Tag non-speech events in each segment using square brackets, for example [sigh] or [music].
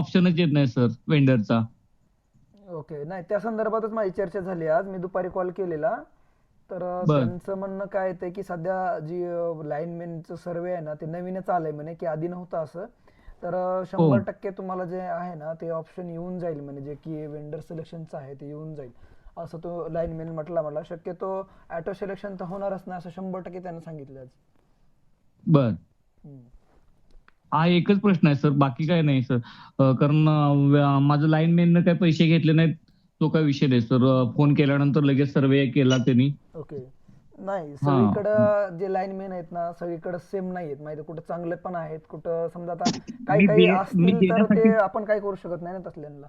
ऑप्शनच येत नाही sir वेंडरचा okay नाही त्या संदर्भातच माझी चर्चा झाली आज. मी दुपारी कॉल केलेला. तर बर. त्यांचं म्हणणं काय येतंय की सध्या जी लाईनमॅनचं सर्वे आहे ना ते नवीनच आलंय म्हणे की आधी नव्हतं असं. तर अं, शंभर टक्के तुम्हाला जे आहे ना ते ऑप्शन येऊन जाईल म्हणे जे की वेंडर सिलेक्शनचं आहे ते येऊन जाईल. असं तो लाईनमॅन म्हटला मला. शक्यतो ऑटो सिलेक्शन तर होणारच नाही असं शंभर टक्के त्यानं सांगितलं आज. बर. हम्म. हा एकच प्रश्न आहे सर. बाकी काय नाही सर. कारण माझं लाईन मॅननं काही पैसे घेतले नाहीत तो काय विषय नाही सर. फोन केल्यानंतर लगेच सर्वे केला त्यांनी. ओके. नाही सगळीकडं जे लाईनमॅन आहेत ना सगळीकडे सेम नाही आहेत. माहिती कुठं चांगले पण आहेत कुठं समजा आता काही काही असतील तर ते देण्यासाठी- आपण काय करू शकत नाही ना तसल्यांना?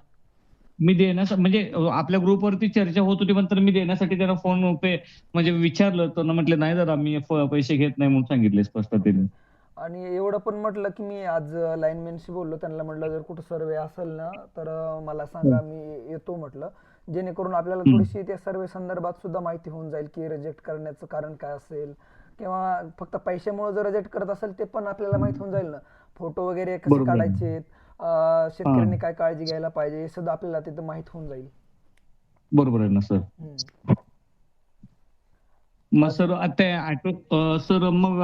मी देण्यास म्हणजे आपल्या ग्रुपवरती चर्चा होत होती पण तर मी देण्यासाठी त्यांना फोन पे म्हणजे विचारलं. तर म्हटले नाही जरा मी पैसे घेत नाही म्हणून सांगितले स्पष्टतेने. आणि एवढं पण म्हटलं की मी आज लाईनमॅनशी बोललो. त्यांना म्हटलं जर कुठं सर्वे असेल ना तर मला सांगा. मी येतो म्हटलं. जेणेकरून आपल्याला थोडीशी त्या सर्वे संदर्भात सुद्धा माहिती होऊन जाईल की रिजेक्ट करण्याचं कारण काय असेल. किंवा फक्त पैशामुळे जर रिजेक्ट करत असेल ते पण आपल्याला माहिती होऊन जाईल ना. फोटो वगैरे कसे. काढायचे शेतकऱ्यांनी काय काळजी घ्यायला पाहिजे? हे सुद्धा आपल्याला तिथं माहीत होऊन जाईल. बरोबर आहे ना सर. मग सर आता सर मग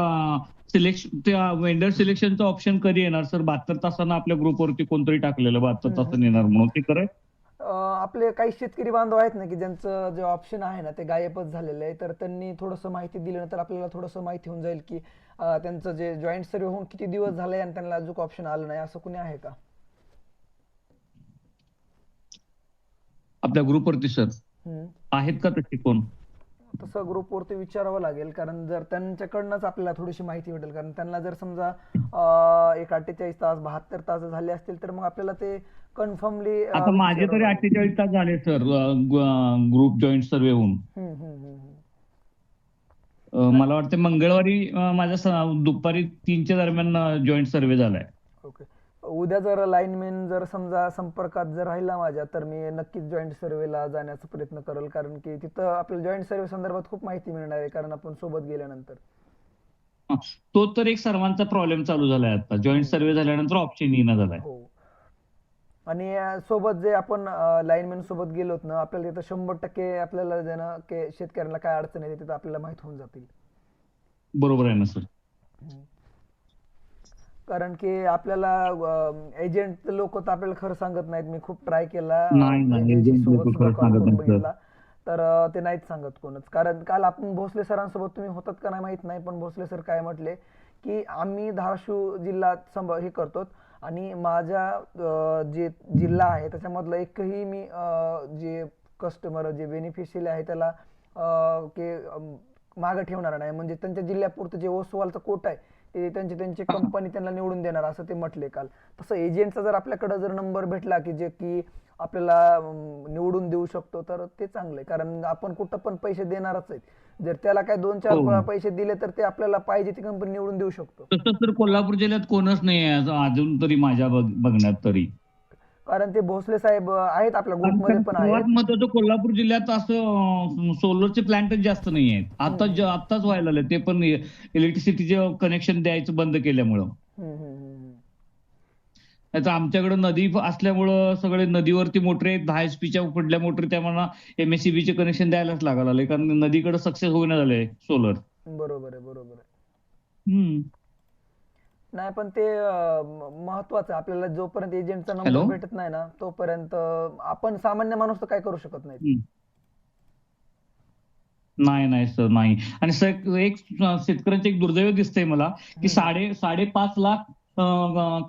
सिलेक्शन त्या वेंडर सिलेक्शनचं ऑप्शन कधी येणार सर बहात्तर तासानं आपल्या ग्रुपवरती कोणतरी टाकलेलं बहात्तर तासानं येणार म्हणून ते खरं आपले काही शेतकरी बांधव आहेत ना की ज्यांचं जे ऑप्शन आहे ना ते गायबच झालेलं आहे. तर त्यांनी थोडंसं माहिती दिली ना तर आपल्याला थोडंसं माहिती होऊन जाईल की त्यांचं जे जॉईंट सर्वे होऊन किती दिवस झाले आणि त्यांना अजून ऑप्शन आलं नाही असं कुणी आहे का? आपल्या ग्रुपवरती सर. आहेत का तसे कोण? तसं ग्रुपवरती विचारावं लागेल. कारण जर त्यांच्याकडनंच आपल्याला थोडीशी माहिती भेटेल. कारण त्यांना जर समजा अं, एक अठ्ठेचाळीस तास बहात्तर तास झाले असतील तर मग आपल्याला ते कन्फर्मली आता माझे तरी अठ्ठेचाळीस तास झाले सर ग्रुप जॉईंट सर्वे होऊन. अं, मला वाटतं मंगळवारी अं, माझा स- दुपारी तीनच्या दरम्यान जॉईंट सर्वे झालाय. उद्या जर लाईनमॅन जर समजा संपर्कात जर राहिला माझ्या तर मी नक्कीच जॉईंट सर्वेला जाण्याचा प्रयत्न करेल. कारण की तिथं आपल्याला जॉईंट सर्वे संदर्भात खूप माहिती मिळणार आहे कारण आपण सोबत गेल्यानंतर. तो तर एक सर्वांचा प्रॉब्लेम चालू झालाय आता. जॉईंट सर्वे झाल्यानंतर ऑप्शन येणं झालाय. हो. आणि सोबत जे आपण लाईनमॅन सोबत गेलोत ना आपल्याला तिथं शंभर टक्के आपल्याला की शेतकऱ्यांना काय अडचण येते तिथं आपल्याला माहीत होऊन जातील. बरोबर आहे ना सर. कारण की आपल्याला एजंट लोक तर आपल्याला खरं सांगत नाहीत. मी खूप ट्राय केला. बघितला. तर ते नाहीत सांगत कोणच. कारण काल आपण भोसले सरांसोबत तुम्ही होतात का नाही माहीत नाही पण भोसले सर काय म्हटले की आम्ही धाराशिव जिल्हा संभ हे करतो. आणि माझ्या जे जिल्हा आहे त्याच्यामधलं एकही मी जे कस्टमर जे बेनिफिशियल आहे त्याला मागं ठेवणार नाही. म्हणजे त्यांच्या जिल्ह्यापुरतं जे ओसवालचं कोट आहे ते त्यांची त्यांची कंपनी त्यांना निवडून देणार असं ते म्हटले काल. तसं एजंटचा जर आपल्याकडे जर नंबर भेटला की जे की आपल्याला निवडून देऊ शकतो तर ते चांगलं आहे कारण आपण कुठं पण पैसे देणारच आहेत. जर त्याला काय दोन चार हो. पैसे दिले तर ते आपल्याला पाहिजे ती कंपनी निवडून देऊ शकतो. तसं तर कोल्हापूर जिल्ह्यात कोणच नाही अजून- तरी माझ्या बघ- बघण्यात तरी. कारण ते भोसले साहेब आहेत आपल्या ग्रुपमध्ये पण आहेत. महत्वाचं कोल्हापूर जिल्ह्यात असं सोलरचे प्लांटच जास्त नाही आहेत. आता ज- आताच व्हायला लागले. ते पण इलेक्ट्रिसिटीचे कनेक्शन द्यायचं बंद केल्यामुळं. नाहीतर आमच्याकडे नदी असल्यामुळं सगळे नदीवरती मोटरी आहेत. दहा एच पीच्या पडल्या मोटरी त्यामुळे एमएससीबी चे कनेक्शन द्यायलाच लागायला लागले. कारण नदीकडे सक्सेस होईना झालंय सोलर बरोबर आहे बरोबर आहे. नाही पण ते महत्वाचं आपल्याला जोपर्यंत एजंटचा नंबर? भेटत नाही ना तोपर्यंत आपण सामान्य माणूस तर काय करू शकत नाही नाही नाही सर नाही. आणि सर एक शेतकऱ्यांचं एक दुर्दैव दिसतंय मला की साडे साडेपाच लाख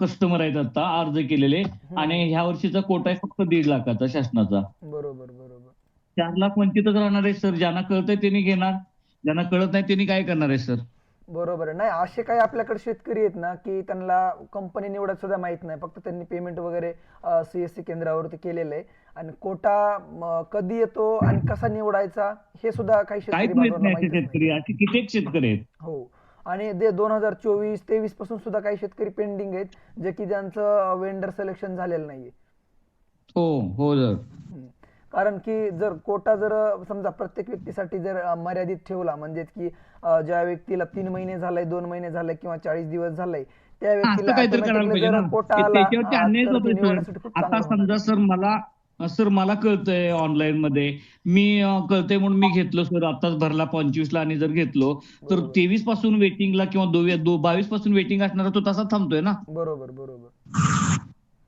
कस्टमर आहेत आता अर्ज केलेले. आणि ह्या वर्षीचा कोटा आहे फक्त दीड लाखाचा शासनाचा. बरोबर बरोबर. चार लाख वंचितच राहणार आहे सर. ज्यांना कळतंय त्यांनी घेणार. ज्यांना कळत नाही त्यांनी काय करणार आहे सर? बरोबर आहे. नाही असे काही आपल्याकडे शेतकरी आहेत ना की त्यांना कंपनी निवडत सुद्धा माहीत नाही. फक्त त्यांनी पेमेंट वगैरे सीएससी केंद्रावरती केलेलं आहे. आणि कोटा कधी येतो आणि कसा निवडायचा हे सुद्धा काही शेतकरी असे कित्येक शेतकरी. आहेत? हो. आणि ते दोन हजार चोवीस तेवीसपासून सुद्धा काही शेतकरी पेंडिंग आहेत जे की ज्यांचं वेंडर सिलेक्शन झालेलं नाहीये. हो हो. कारण की जर कोटा जर समजा प्रत्येक व्यक्तीसाठी जर मर्यादित ठेवला म्हणजे की ज्या व्यक्तीला तीन महिने झालंय दोन महिने झाले किंवा चाळीस दिवस झालंय त्या व्यक्तीला कोटा आता. समजा सर मला सर मला कळतंय ऑनलाईन मध्ये मी कळतंय म्हणून मी घेतलं सर. आताच भरला पंचवीस ला आणि जर घेतलो तर. तेवीसपासून वेटिंगला किंवा बावीसपासून वेटिंग असणारा तो तसा थांबतोय ना? बरोबर बरोबर.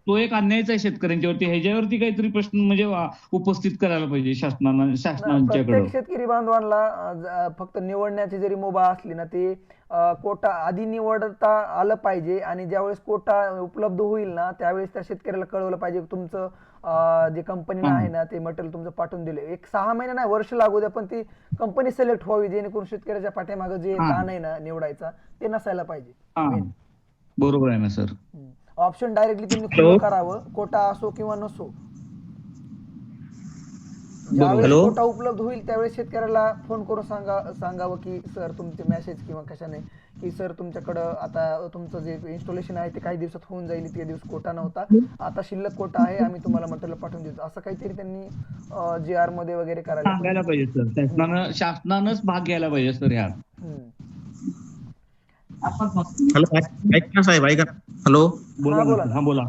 तो एक अन्यायच आहे शेतकऱ्यांच्यावरती. ह्याच्यावरती काहीतरी प्रश्न म्हणजे उपस्थित करायला पाहिजे शासनानं शासनाच्याकडं. शेतकरी बांधवांना फक्त निवडण्याची जरी मुभा असली ना ती कोटा आधी निवडता आलं पाहिजे आणि ज्यावेळेस कोटा उपलब्ध होईल ना त्यावेळेस त्या शेतकऱ्याला कळवलं पाहिजे. तुमचं जे कंपनीनं हा. आहे ना ते मटेरियल तुमचं पाठवून दिले. एक सहा महिने नाही वर्ष लागू द्या पण ती कंपनी सिलेक्ट व्हावी जेणेकरून शेतकऱ्याच्या पाठीमागं जे. ताण आहे ना निवडायचा ते नसायला पाहिजे. बरोबर आहे ना सर. ऑप्शन डायरेक्टली तुम्ही खुलं करावं कोटा असो किंवा नसो. ज्यावेळेस? कोटा उपलब्ध होईल त्यावेळेस शेतकऱ्याला फोन करून सांगा सांगावं की सर तुमचे मेसेज किंवा कशाने? की सर तुमच्याकडं आता तुमचं जे इन्स्टॉलेशन आहे ते काही दिवसात होऊन जाईल इतके दिवस कोटा नव्हता. आता शिल्लक कोटा आहे आम्ही तुम्हाला मटेरियल पाठवून देतो. असं काहीतरी त्यांनी जी आरमध्ये वगैरे करायला पाहिजे. सर. शासनानंच भाग घ्यायला पाहिजे सर हम्म. हॅलो ऐक ना साहेब ऐका. हॅलो. बोला हा, बोला. हा बोला.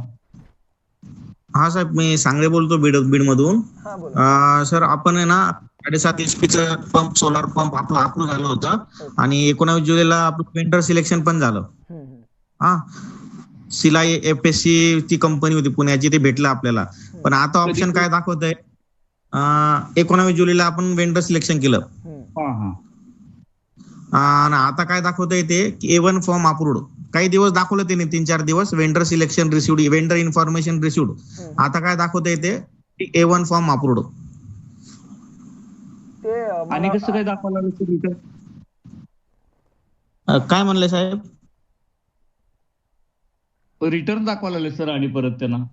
हा साहेब मी सांगळे बोलतो बीड बीड मधून हा बोला. अं, सर आपण आहे ना साडेसात एच च पंप सोलार पंप आपलं अप्रूव्ह झालं होतं. आणि एकोणावीस जुलैला आपलं वेंडर सिलेक्शन पण झालं. हा. सिलाई एफ एस सी ची कंपनी होती पुण्याची ते भेटलं आपल्याला. पण आता ऑप्शन काय दाखवत आहे एकोणावीस जुलैला आपण वेंडर सिलेक्शन केलं. हा हा. आता काय दाखवत आहे ते ए वन फॉर्म अप्रूव्ड काही दिवस दाखवलं त्याने तीन चार दिवस vendor selection received vendor information received. आता काय दाखवत आहे ते ए वन फॉर्म अप्रूव्ड आणि कसं काय दाखवायला लागलं सर इथं? काय म्हणले साहेब? रिटर्न दाखवायला लागले सर आणि परत त्यांना.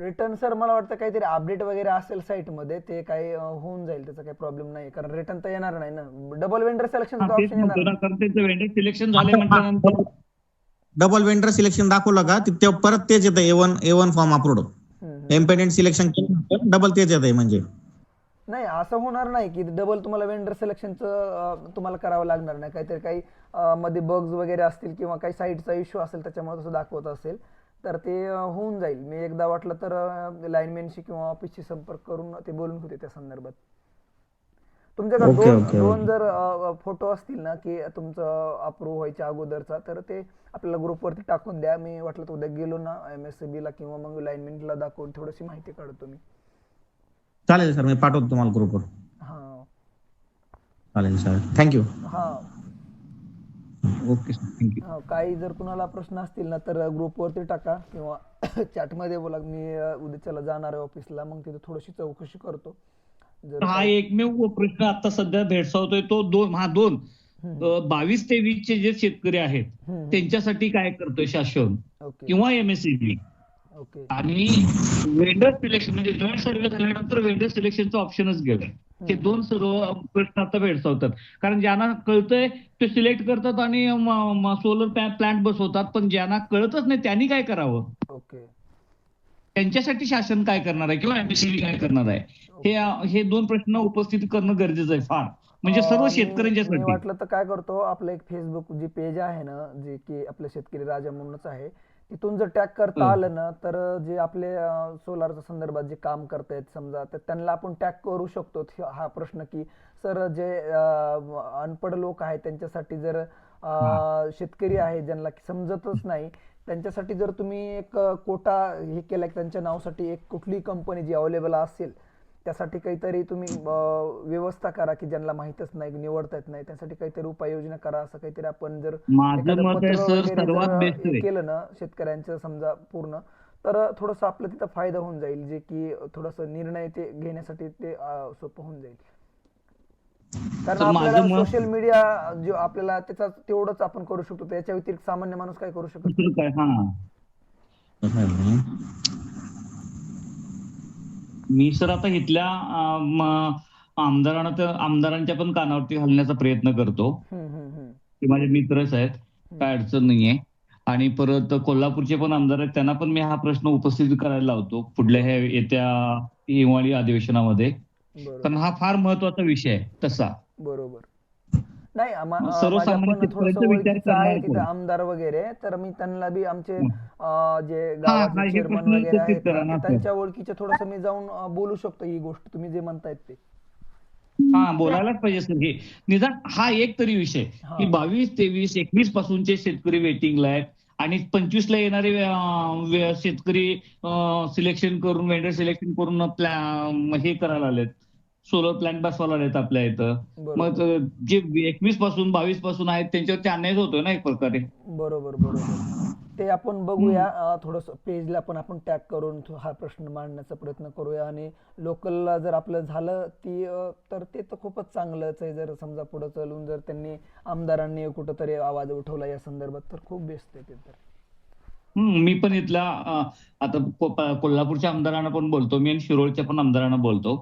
रिटर्न सर मला वाटतं काहीतरी अपडेट वगैरे असेल साईटमध्ये ते काही होऊन जाईल त्याचा काही प्रॉब्लेम नाही कारण रिटर्न तर येणार नाही ना. डबल वेंडर सिलेक्शन तेच ऑप्शन येणार म्हणतो ना नाही. कारण त्यांचं वेंडर सिलेक्शन झाले म्हटल्यानंतर डबल वेंडर सिलेक्शन दाखवलं का ते परत तेच येतं A one A one form hmm. Independent selection केलं डबल तेच येत आहे म्हणजे. नाही असं होणार नाही की डबल तुम्हाला वेंडर सिलेक्शनचं तुम्हाला करावं लागणार नाही. काहीतरी काही मध्ये बग्स वगैरे असतील किंवा काही साईटचा इश्यू असेल त्याच्यामुळे तसं दाखवत असेल. तर ते होऊन जाईल. मी एकदा वाटलं तर लाईनमॅनशी किंवा ऑफिसशी संपर्क करून ते बोलून होते त्या संदर्भात. तुमच्याकडे Okay, दोन okay, दोन जर फोटो असतील ना की तुमचं अप्रूव्ह व्हायच्या अगोदरचा तर ते आपल्याला ग्रुपवरती टाकून द्या. मी वाटलं तर उद्या गेलो ना एम एस ला किंवा मग लाईनमॅनला दाखवून थोडीशी माहिती काढतो मी चालेल सर. मी पाठवतो तुम्हाला ग्रुपवर. हा. चालेल सर थँक्यू हा. ओके सर थँक्यू काही जर कुणाला प्रश्न असतील ना तर ग्रुपवरती टाका किंवा [coughs] चॅटमध्ये बोला. मी उद्याच्याला जाणार आहे ऑफिसला मग तिथे थोडीशी चौकशी करतो. जर हा एकमेव प्रश्न आता सध्या भेडसावतोय तो दोन हा दोन. बावीस ते वीस चे जे शेतकरी आहेत त्यांच्यासाठी काय करतोय शासन? ओके. किंवा एमएससीबी ओके. आणि वेंडर सिलेक्शन म्हणजे जॉईंट सर्व्हे झाल्यानंतर वेंडर सिलेक्शनचं ऑप्शनच गेलं हे दोन सर्व प्रश्न आता भेडसावतात. कारण ज्यांना कळतंय ते सिलेक्ट करतात आणि सोलर प्लांट बसवतात. पण ज्यांना कळतच नाही त्यांनी काय करावं? ओके. त्यांच्यासाठी शासन काय करणार आहे? किंवा एमएससीबी काय करणार आहे? हे हे दोन प्रश्न उपस्थित करणं गरजेचं आहे फार. म्हणजे सर्व शेतकऱ्यांच्यासाठी. वाटलं तर काय करतो आपलं एक फेसबुक जी पेज आहे ना जे की आपलं शेतकरी राजा म्हणूनच आहे तिथून जर टॅग करता. आलं ना तर जे आपले सोलारच्या संदर्भात जे काम करतायत समजा तर त्यांना आपण टॅग करू शकतो हि- प्रश्न की सर जे अनपढ लोक आहेत त्यांच्यासाठी जर शेतकरी आहे ज्यांना समजतच नाही त्यांच्यासाठी जर तुम्ही एक कोटा हे केला की त्यांच्या नावासाठी एक कुठली कंपनी जी अवेलेबल असेल त्यासाठी काहीतरी तुम्ही व्यवस्था करा की ज्यांना माहितच नाही निवडता येत नाही त्यासाठी काहीतरी उपाययोजना करा. असं काहीतरी आपण जर केलं ना शेतकऱ्यांचं समजा पूर्ण तर थोडस आपलं तिथं फायदा होऊन जाईल जे की थोडस निर्णय ते घेण्यासाठी ते सोपं होऊन जाईल. कारण आपल्याला सोशल मीडिया जो आपल्याला त्याचा तेवढंच आपण करू शकतो त्याच्या व्यतिरिक्त सामान्य माणूस काय करू शकत हा. मी सर आता इथल्या आमदारांना आमदारांच्या पण कानावरती घालण्याचा प्रयत्न करतो. ते माझे मित्रच आहेत. काय अडचण नाहीये. आणि परत कोल्हापूरचे पण आमदार आहेत त्यांना पण मी हा प्रश्न उपस्थित करायला लावतो पुढल्या ह्या येत्या हिवाळी अधिवेशनामध्ये. कारण हा फार महत्त्वाचा विषय आहे तसा. बरोबर. नाही? आमदार वगैरे तर मी त्यांना बी आमचे जे गावाचे चेअरमन वगैरे आहेत त्यांच्या ओळखीचे थोडस मी जाऊन बोलू शकतो ही गोष्ट तुम्ही जे म्हणतायत ते हा बोलायलाच पाहिजे सर हे निदान हा एक तरी विषय. की बावीस तेवीस एकवीस पासूनचे शेतकरी वेटिंगला आहेत आणि पंचवीस ला येणारे शेतकरी सिलेक्शन करून वेंडर सिलेक्शन करून हे करायला आलेत सोलर प्लॅन्ट बसवायला आलेत आपल्या इथं. मग जे एकवीसपासून बावीसपासून आहेत त्यांच्यावरती अन्यायच होतोय ना एक प्रकारे. बरोबर बरोबर. ते आपण बघूया. थोडस पेजला पण आपण टॅग करून हा प्रश्न मांडण्याचा प्रयत्न करूया. आणि लोकलला जर आपलं झालं ती तर ते तर खूपच चांगलंच आहे. जर समजा पुढे चालून जर त्यांनी आमदारांनी कुठंतरी आवाज उठवला या संदर्भात तर खूप बेस्ट आहे ते तर. हम्म, मी पण इथला आता कोल्हापूरच्या आमदारांना पण बोलतो. मी आणि शिरोळच्या पण आमदारांना बोलतो.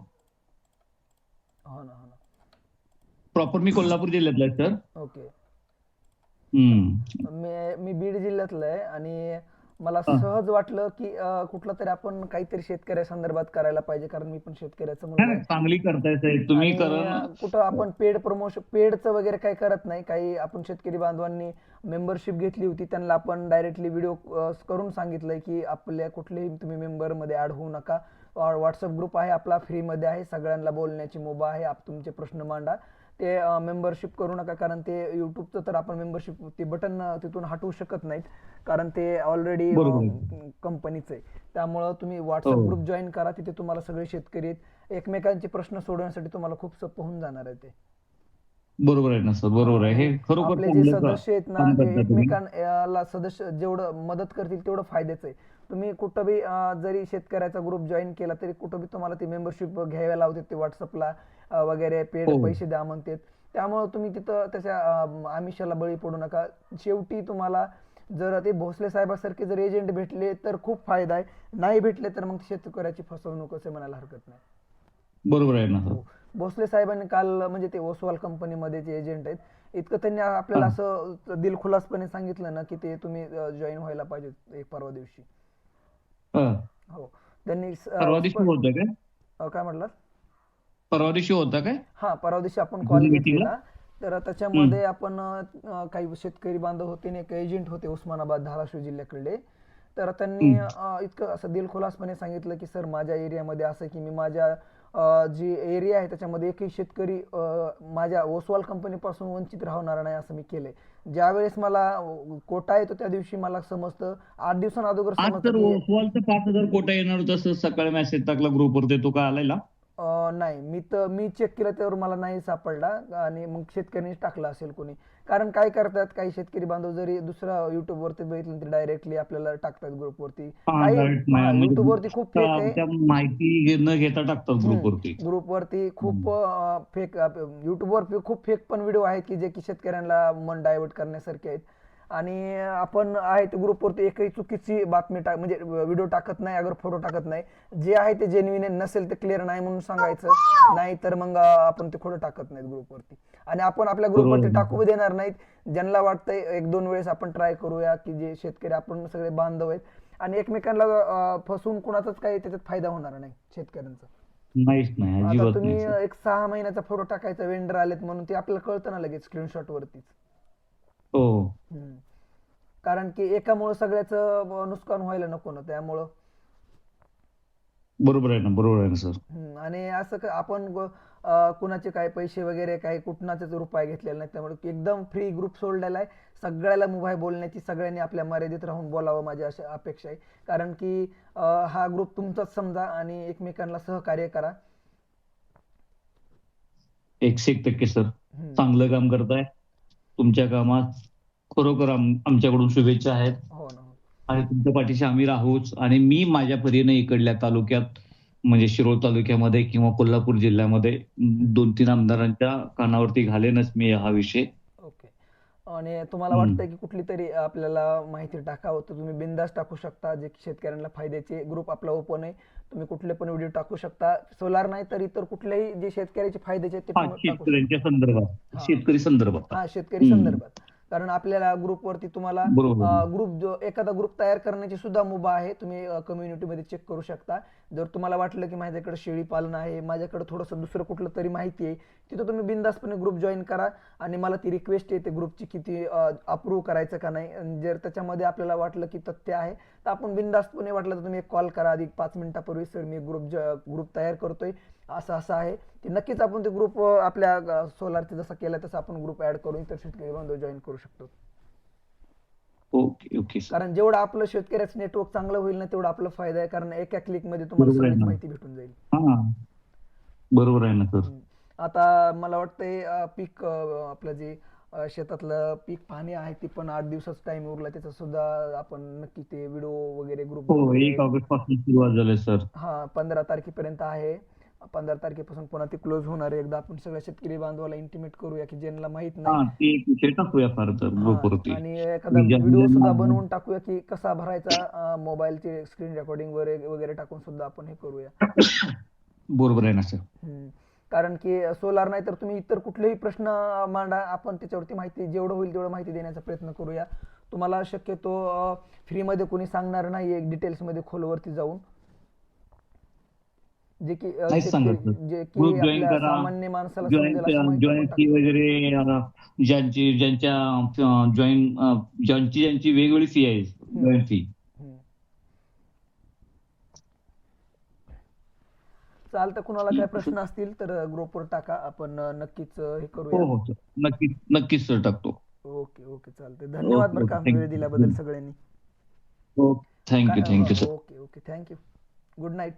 प्रॉपर मी कोल्हापूर जिल्ह्यातला आहे सर ओके. मी मी बीड जिल्ह्यातलं आहे आणि मला हा. सहज वाटलं की कुठलं तरी आपण काहीतरी शेतकऱ्या संदर्भात करायला पाहिजे कारण मी पण शेतकऱ्याचा चांगली करताय साहेब. तुम्ही कुठं आपण पेड प्रमोशन पेडचं वगैरे काही करत नाही. काही आपण शेतकरी बांधवांनी मेंबरशिप घेतली होती त्यांना आपण डायरेक्टली व्हिडिओ करून सांगितलंय की आपल्या कुठलेही तुम्ही मेंबरमध्ये ऍड होऊ नका. व्हॉट्सअप ग्रुप आहे आपला फ्री मध्ये आहे सगळ्यांना बोलण्याची मुभा आहे आप तुमचे प्रश्न मांडा. ते मेंबरशिप करू नका कारण ते युट्यूबचं तर आपण मेंबरशिप ते बटन तिथून हटवू शकत नाहीत. कारण ते ऑलरेडी. कंपनीचं आहे. त्यामुळं तुम्ही व्हॉट्सअप. ग्रुप जॉईन करा तिथे तुम्हाला सगळे शेतकरी एकमेकांचे प्रश्न सोडवण्यासाठी तुम्हाला खूप सोपं होऊन जाणार आहे ते. बरोबर आहे ना सर बरोबर आहे. हे खरोखर आपले जे सदस्य आहेत ना ते. एकमेकांना सदस्य जेवढं मदत करतील तेवढं फायद्याचं आहे. तुम्ही कुठं बी जरी शेतकऱ्याचा ग्रुप जॉईन केला तरी कुठं बी तुम्हाला ती मेंबरशिप घ्यायला लावते ते व्हॉट्सअपला वगैरे पेड हो. पैसे द्या म्हणतात त्यामुळे तुम्ही तिथं त्याच्या आमिषाला बळी पडू नका शेवटी तुम्हाला जर ते भोसले साहेबासारखे जर एजंट भेटले तर खूप फायदा आहे नाही भेटले तर मग शेतकऱ्याची फसवणूक असे म्हणायला हरकत नाही बरोबर आहे ना सर हो. भोसले साहेबांनी काल म्हणजे ते ओसवाल कंपनीमध्ये जे एजंट आहेत इतकं त्यांनी आपल्याला हा. असं दिलखुलासपणे सांगितलं ना की ते तुम्ही जॉईन व्हायला पाहिजे एक परवा दिवशी हा. त्यांनी परवा दिवशी काय? म्हटलं परवा दिवशी होता काय? हा परवा दिवशी आपण कॉल घेतलेला. तर त्याच्यामध्ये आपण काही शेतकरी बांधव होते आणि एजंट होते उस्मानाबाद धाराशिव जिल्ह्याकडले. तर त्यांनी इतकं असं दिलखुलासपणे सांगितलं की सर माझ्या एरियामध्ये असं की मी माझ्या जी एरिया आहे त्याच्यामध्ये एकही शेतकरी माझ्या ओसवाल कंपनीपासून वंचित राहणार नाही असं मी केलंय. ज्यावेळेस मला कोटा येतो त्या दिवशी मला समजतं. आठ दिवसां अगोदर आज समजतं की ओसवालचं पाच हजार कोटा येणार होतं सकाळी मेसेज टाकला ग्रुपवरती तो काय आलेला नाही. मी तर मी चेक केलं त्यावर मला नाही सापडला. आणि मग शेतकऱ्यांनी टाकला असेल कोणी. कारण काय करतात काही शेतकरी बांधव जरी दुसरा युट्यूब वरती बघितलं तर डायरेक्टली आपल्याला टाकतात ग्रुप वरती. right. म्हणजे युट्यूब वरती खूप फेक माहिती न घेता टाकतात ग्रुपवरती ग्रुप वरती. खूप फेक युट्यूब वर खूप फेक पण व्हिडिओ आहेत की जे की शेतकऱ्यांना मन डायव्हर्ट करण्यासारखे आहेत. आणि आपण आहे ते ग्रुपवरती एकही चुकीची बातमी टाक म्हणजे व्हिडिओ टाकत नाही अगर फोटो टाकत नाही. जे आहे ते जेन्युइन नसेल ते क्लिअर नाही म्हणून सांगायचं. नाही तर मग आपण ते खोटं टाकत नाहीत ग्रुपवरती आणि आपण आपल्या बरोबर. टाकू देणार नाहीत ज्यांना वाटतंय एक दोन वेळेस आपण ट्राय करूया की जे शेतकरी आपण सगळे बांधव आहेत आणि एकमेकांना फसवून कुणाचाच काही त्याच्यात फायदा होणार नाही शेतकऱ्यांचा आता तुम्ही. एक सहा महिन्याचा फोटो टाकायचा वेंडर आलेत म्हणून ते आपल्याला कळतं ना लगेच स्क्रीनशॉट वरतीच हो हम्म. कारण की एकामुळे सगळ्याचं नुकसान व्हायला नको ना त्यामुळं बरोबर आहे ना बरोबर आहे ना सर. आणि असं क- आपण कुणाचे काय पैसे वगैरे काही कुठनाचेच रुपये घेतलेले नाही त्यामुळे एकदम फ्री ग्रुप सोडलेला आहे. सगळ्याला मुभाय बोलण्याची सगळ्यांनी आपल्या मर्यादित राहून बोलावं माझी अशी अपेक्षा आहे. कारण की हा ग्रुप तुमचाच समजा आणि एकमेकांना सहकार्य करा. एकशे एक टक्के सर. चांगलं काम करताय. तुमच्या कामात खरोखर आम- आमच्याकडून शुभेच्छा आहेत. हो हो. आणि तुमच्या पाठीशी आम्ही राहूच. आणि मी माझ्या परीने इकडल्या तालुक्यात म्हणजे शिरोळ तालुक्यामध्ये किंवा कोल्हापूर जिल्ह्यामध्ये दोन तीन आमदारांच्या कानावरती घालेनच मी हा विषय. ओके. आणि तुम्हाला. वाटतं की कुठली तरी आपल्याला माहिती टाकावं तर तुम्ही बिंदास टाकू शकता जे शेतकऱ्यांना फायद्याचे ग्रुप आपला ओपन आहे. तुम्ही कुठले पण व्हिडिओ टाकू शकता. सोलार नाही तर इतर कुठलेही जे शेतकऱ्याचे फायद्याचे ते शेतकऱ्यांच्या संदर्भात. शेतकरी संदर्भात. हा शेतकरी. संदर्भात. कारण आपल्याला ग्रुपवरती तुम्हाला ग्रुप जो एखादा ग्रुप तयार करण्याची सुद्धा मुभा आहे. तुम्ही कम्युनिटीमध्ये चेक करू शकता. जर तुम्हाला वाटलं की माझ्याकडे शेळी पालन आहे माझ्याकडे थोडंसं दुसरं कुठलं तरी माहिती आहे तिथं तुम्ही बिंदासपणे ग्रुप जॉईन करा आणि मला ती रिक्वेस्ट येते ग्रुपची किती अप्रूव्ह करायचं का नाही. जर त्याच्यामध्ये आपल्याला वाटलं की तथ्य आहे तर आपण बिंदासपणे वाटलं तर तुम्ही एक कॉल करा. आधी पाच मिनिटापूर्वी सर मी ग्रुप ग्रुप तयार करतोय. असं असं आहे. की नक्कीच आपण ते ग्रुप आपल्या सोलारचे जसं केलं तसं आपण ग्रुप ऍड करून इतर शेतकरी बांधव जॉईन करू शकतो. ओके ओके सर कारण जेवढं आपलं शेतकऱ्याचं नेटवर्क चांगलं होईल ना तेवढा आपला फायदा आहे. कारण एका क्लिकमध्ये तुम्हाला ना. माहिती भेटून जाईल. बरोबर आहे ना सर. आता मला वाटतंय पीक आपलं जे शेतातलं पीक पाहणी आहे ती पण आठ दिवसाचा टाइम उरला. त्याचा सुद्धा आपण नक्की ते व्हिडिओ वगैरे ग्रुप हो एक ऑगस्टपासून सुरुवात झाली सर हा पंधरा तारखेपर्यंत आहे. पंधरा तारखेपासून पुन्हा ती क्लोज होणार आहे. एकदा आपण सगळ्या शेतकरी बांधवाला इंटिमेट करूया की ज्यांना माहीत नाही. टाकूया आणि एखादा व्हिडिओ सुद्धा बनवून टाकूया की कसा भरायचा मोबाईलचे स्क्रीन रेकॉर्डिंग वगैरे वगैरे टाकून सुद्धा आपण हे करूया. बरोबर आहे ना सर. कारण की सोलार नाही तर तुम्ही इतर कुठलेही प्रश्न मांडा आपण त्याच्यावरती माहिती जेवढं होईल तेवढं माहिती देण्याचा प्रयत्न करूया. तुम्हाला शक्यतो फ्रीमध्ये कोणी सांगणार नाही एक डिटेल्समध्ये खोलवरती जाऊन. जे की. जे की करा. सामान्य माणसाला जॉईन जॉईनची टाकतो. वगैरे ज्यांची ज्यांच्या जॉईन ज्यांची ज्यांची वेगवेगळी फी आहे जॉईन फी. चालतं कुणाला काय प्रश्न असतील तर ग्रुपवर टाका. आपण नक्कीच हे हो करूया. हो सर. नक्कीच नक्कीच सर टाकतो. ओके ओके चालतंय. धन्यवाद बरं का वेळ दिल्याबद्दल सगळ्यांनी. Thank you thank you sir. Okay okay. Thank you. Good night.